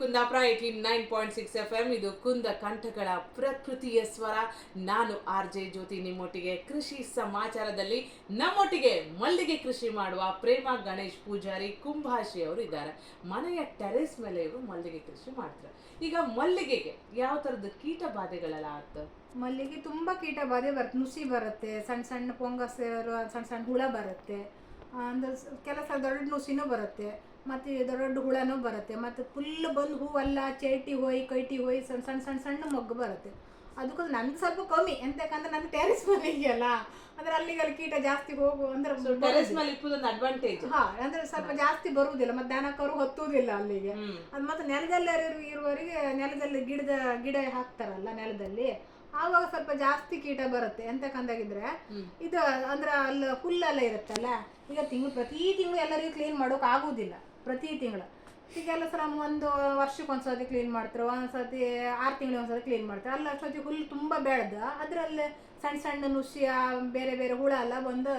Kundapura eighty nine point six F M ಇದು ಕುಂದ ಕಂಠಗಳ ಪ್ರಕೃತಿಯ ಸ್ವರ. ನಾನು ಆರ್ ಜೆ ಜ್ಯೋತಿ, ನಿಮ್ಮೊಟ್ಟಿಗೆ ಕೃಷಿ ಸಮಾಚಾರದಲ್ಲಿ, ನಮ್ಮೊಟ್ಟಿಗೆ ಮಲ್ಲಿಗೆ ಕೃಷಿ ಮಾಡುವ ಪ್ರೇಮ ಗಣೇಶ್ ಪೂಜಾರಿ ಕುಂಭಾಶಿ ಅವರು ಇದ್ದಾರೆ. ಮನೆಯ ಟೆರೆಸ್ ಮೇಲೆ ಇವರು ಮಲ್ಲಿಗೆ ಕೃಷಿ ಮಾಡ್ತಾರೆ. ಈಗ ಮಲ್ಲಿಗೆಗೆ ಯಾವ ಥರದ ಕೀಟ ಬಾಧೆಗಳೆಲ್ಲ ಆಗ್ತವೆ? ಮಲ್ಲಿಗೆ ತುಂಬ ಕೀಟ ಬಾಧೆ ಬರುತ್ತೆ ನುಸಿ ಬರುತ್ತೆ ಸಣ್ಣ ಸಣ್ಣ ಪೊಂಗಸ್ ಸಣ್ಣ ಸಣ್ಣ ಹುಳ ಬರುತ್ತೆ. ಅಂದ್ರೆ ಕೆಲಸ ದೊಡ್ಡ ನುಸಿನೂ ಬರುತ್ತೆ ಮತ್ತು ದೊಡ್ಡ ಹುಳನೂ ಬರುತ್ತೆ ಮತ್ತು ಫುಲ್ ಬಂದು ಹೂವೆಲ್ಲ ಚೇಟಿ ಹೋಯ್ ಕೈಟಿ ಹೋಯ್ ಸಣ್ಣ ಸಣ್ಣ ಸಣ್ಣ ಸಣ್ಣ ಮೊಗ್ಗು ಬರುತ್ತೆ. ಅದಕ್ಕೂ ನನಗೆ ಸ್ವಲ್ಪ ಕಮ್ಮಿ ಎಂತಕ್ಕಂದ್ರೆ ನನ್ನ ಟೆರೆಸ್ ಮನೆ ಇದೆಯಲ್ಲ ಅಂದ್ರೆ ಅಲ್ಲಿಗೆ ಅಲ್ಲಿ ಕೀಟ ಜಾಸ್ತಿ ಹೋಗು ಅಂದ್ರೆ ಟೆರೆಸ್ ಮೇಲೆ ಇಪ್ಪದೊಂದು ಅಡ್ವಾಂಟೇಜ್ ಹಾ ಅಂದ್ರೆ ಸ್ವಲ್ಪ ಜಾಸ್ತಿ ಬರುವುದಿಲ್ಲ ಮತ್ತೆ ದನಕರು ಹೊತ್ತುವುದಿಲ್ಲ ಅಲ್ಲಿಗೆ. ಅದ್ ಮತ್ತೆ ನೆಲದಲ್ಲಿ ಇರು- ಇರುವವರಿಗೆ ನೆಲದಲ್ಲಿ ಗಿಡದ ಗಿಡ ಹಾಕ್ತಾರಲ್ಲ ನೆಲದಲ್ಲಿ ಆವಾಗ ಸ್ವಲ್ಪ ಜಾಸ್ತಿ ಕೀಟ ಬರುತ್ತೆ ಎಂತಕ್ಕಂದಾಗಿದ್ರೆ ಕಂದಾಗಿದ್ರೆ ಇದು ಅಂದ್ರೆ ಅಲ್ಲಿ ಹುಲ್ಲೆಲ್ಲ ಇರುತ್ತಲ್ಲ? ಈಗ ತಿಂಗಳು ಪ್ರತಿ ತಿಂಗಳು ಎಲ್ಲರಿಗೂ ಕ್ಲೀನ್ ಮಾಡೋಕೆ ಆಗೋದಿಲ್ಲ ಪ್ರತಿ ತಿಂಗಳು. ಈಗೆಲ್ಲ ಸಲ ಒಂದು ವರ್ಷಕ್ಕೆ ಒಂದ್ಸತಿ ಕ್ಲೀನ್ ಮಾಡ್ತಾರೆ ಒಂದ್ಸತಿ ಆರು ತಿಂಗಳಿಗೆ ಒಂದ್ಸತಿ ಕ್ಲೀನ್ ಮಾಡ್ತಾರೆ. ಅಲ್ಲಿ ಅಷ್ಟೊತ್ತಿಗೆ ಹುಲ್ಲು ತುಂಬ ಬೆಳೆದ ಅದರಲ್ಲಿ ಸಣ್ಣ ಸಣ್ಣ ನುಸಿಯ ಬೇರೆ ಬೇರೆ ಹುಳ ಎಲ್ಲ ಬಂದು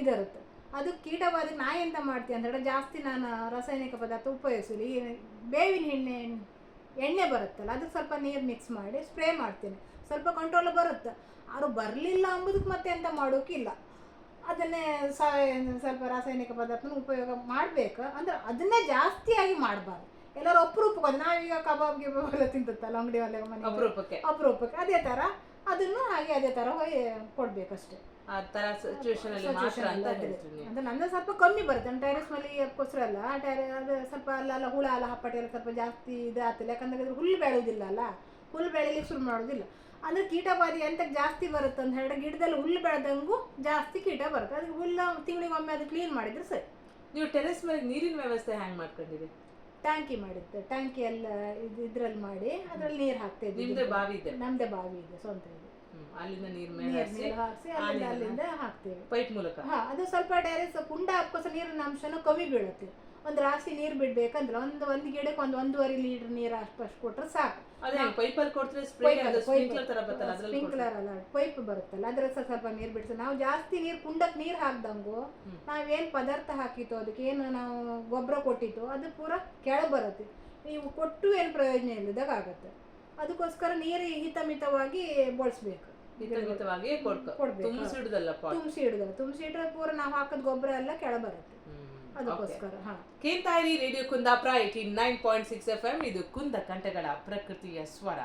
ಇದಿರುತ್ತೆ. ಅದು ಕೀಟಬಾಧೆ ನಾ ಎಂತ ಮಾಡ್ತೀನಿ ಅಂತ ಹೇಳಿದ್ರೆ ಜಾಸ್ತಿ ನಾನು ರಾಸಾಯನಿಕ ಪದಾರ್ಥ ಉಪಯೋಗಿಸಲಿ ಬೇವಿನ ಎಣ್ಣೆ ಎಣ್ಣೆ ಬರುತ್ತಲ್ಲ ಅದಕ್ಕೆ ಸ್ವಲ್ಪ ನೀರು ಮಿಕ್ಸ್ ಮಾಡಿ ಸ್ಪ್ರೇ ಮಾಡ್ತೀನಿ. ಸ್ವಲ್ಪ ಕಂಟ್ರೋಲ್ ಬರುತ್ತೆ. ಅವರು ಬರಲಿಲ್ಲ ಅಂಬುದಕ್ಕೆ ಮತ್ತೆ ಎಂತ ಮಾಡೋಕ್ಕಿಲ್ಲ ಅದನ್ನೇ ಸ್ವಲ್ಪ ರಾಸಾಯನಿಕ ಪದಾರ್ಥನ ಉಪಯೋಗ ಮಾಡಬೇಕು. ಅಂದ್ರೆ ಅದನ್ನೇ ಜಾಸ್ತಿಯಾಗಿ ಮಾಡಬಾರ್ದು. ಎಲ್ಲರೂ ಅಪರೂಪಕ್ಕೆ ನಾವೀಗ ಕಬಾಬ್ ಗಿಬಾಬ್ ಎಲ್ಲ ತಿಂತತ್ತಲ್ಲ ಅಂಗಡಿ ಒಲೆ ಮನೆ ಅಪರೂಪಕ್ಕೆ. ಅಪರೂಪಕ್ಕೆ. ಅದೇ ಥರ ಅದನ್ನು ಹಾಗೆ ಅದೇ ಥರ ಹೋಗಿ ಕೊಡಬೇಕಷ್ಟೇ. ಆ ತರ ಮಾತ್ರ ಅಂತ ಹೇಳ್ತೀನಿ. ಅಂದ್ರೆ ನಂದು ಸ್ವಲ್ಪ ಕಮ್ಮಿ ಬರುತ್ತೆ. ಟೆರೆಸ್ ಟೈರಸ್ ಮೇಲೆ ಕೊಸರಲ್ಲ ಅಲ್ಲ. ಟೈರ ಅದು ಸ್ವಲ್ಪ ಅಲ್ಲ ಹುಳ ಅಲ್ಲ ಹಪ್ಪಟೆ ಎಲ್ಲ ಸ್ವಲ್ಪ ಜಾಸ್ತಿ ಇದು ಆಗ್ತಿಲ್ಲ ಯಾಕಂದ್ರೆ ಇದ್ರ ಹುಲ್ಲು ಬೆಳೆಯೋದಿಲ್ಲ ಅಲ್ಲ. ಹುಲ್ಲು ಬೆಳಿಲಿಕ್ಕೆ ಶುರು ಮಾಡೋದಿಲ್ಲ. ಅಂದ್ರೆ ಬಾರಿ ಎಂತ ಜಾಸ್ತಿ ಬರುತ್ತೆ ಅಂತ ಹೇಳಿದ್ರೆ ಗಿಡದಲ್ಲಿ ಹುಲ್ಲು ಬೆಳೆದಂಗೂ ಜಾಸ್ತಿ ಕೀಟ ಬರುತ್ತೆ. ಅದಕ್ಕೆ ಹುಲ್ಲು ತಿಂಗಳಿಗೊಮ್ಮೆ ಅದು ಕ್ಲೀನ್ ಮಾಡಿದ್ರೆ ಸರಿ. ನೀವು ಟೆರೆಸ್ ಮೇಲೆ ನೀರಿನ ವ್ಯವಸ್ಥೆ ಹ್ಯಾಂಗ್ ಮಾಡ್ಕೊಂಡಿರಿ ಟ್ಯಾಂಕಿ ಮಾಡಿದ್ದೆ ಟ್ಯಾಂಕಿ ಎಲ್ಲ ಇದು ಇದ್ರಲ್ಲಿ ಮಾಡಿ ಅದ್ರಲ್ಲಿ ನೀರು ಹಾಕ್ತಾ ಇದ್ವಿ ನಿಮ್ದೇ ಬಾವಿ ಇದೆ? ನಮ್ದೇ ಬಾವಿ ಇದೆ ಸ್ವಂತ ಇದೆ. ಅಲ್ಲಿಂದ ನೀರ್ ಹಾಕ್ಸಿ ಅಲ್ಲಿಂದ ಅಲ್ಲಿಂದ ಹಾಕ್ತೇವೆ. ಪೈಪ್ ಮೂಲಕ? ಹಾ ಅದು ಸ್ವಲ್ಪ ಡೈರೆಕ್ಟ್ ಕುಂಡ ಹಾಕೋಸ ನೀರಿನ ಅಂಶನೂ ಕಮ್ಮಿ ಬೀಳುತ್ತೆ. ಒಂದು ರಾಶಿ ನೀರು ಬಿಡ್ಬೇಕಂದ್ರೆ ಒಂದು ಒಂದು ಗಿಡಕ್ಕೆ ಒಂದು ಒಂದೂವರೆ ಲೀಟರ್ ನೀರು ಅಷ್ಟು ಕೊಟ್ರೆ ಸಾಕು. ಸ್ಪ್ರಿಂಕ್ಲರ್ ಅಲ್ಲ ಪೈಪ್ ಬರುತ್ತಲ್ಲ ಅದ್ರ ಸ್ವಲ್ಪ ನೀರು ಬಿಡ್ತೀವಿ ನಾವು ಜಾಸ್ತಿ ನೀರು ಕುಂಡಕ್ಕೆ ನೀರು ಹಾಕ್ದಂಗು ನಾವ್ ನಾವೇನು ಪದಾರ್ಥ ಹಾಕಿತ್ತು ಅದಕ್ಕೆ ಏನು ನಾವು ಗೊಬ್ಬರ ಕೊಟ್ಟಿತ್ತು ಅದು ಪೂರ ಕೆಳ ಬರುತ್ತೆ. ನೀವು ಕೊಟ್ಟು ಏನು ಪ್ರಯೋಜನ ಇಲ್ಲದಾಗ ಆಗುತ್ತೆ. ಅದಕ್ಕೋಸ್ಕರ ನೀರು ಹಿತಮಿತವಾಗಿ ಬಳಸ್ಬೇಕು. ತುಂಬಿಸಿ ಪಾಟ್ ತುಂಬಿಸಿ ತುಂಬಿಸಿ ಇಟ್ರೆ ಪೂರ ನಾವು ಹಾಕಿದ ಗೊಬ್ಬರ ಎಲ್ಲ ಕೆಳ ಬರುತ್ತೆ. ಅದಕ್ಕೋಸ್ಕರ ಹಾ. ಕೇಳ್ತಾ ಇರಿ radio Kundapura eighty nine point six F M ಇದು ಕುಂದ ಕಂಠಗಳ ಪ್ರಕೃತಿಯ ಸ್ವರ.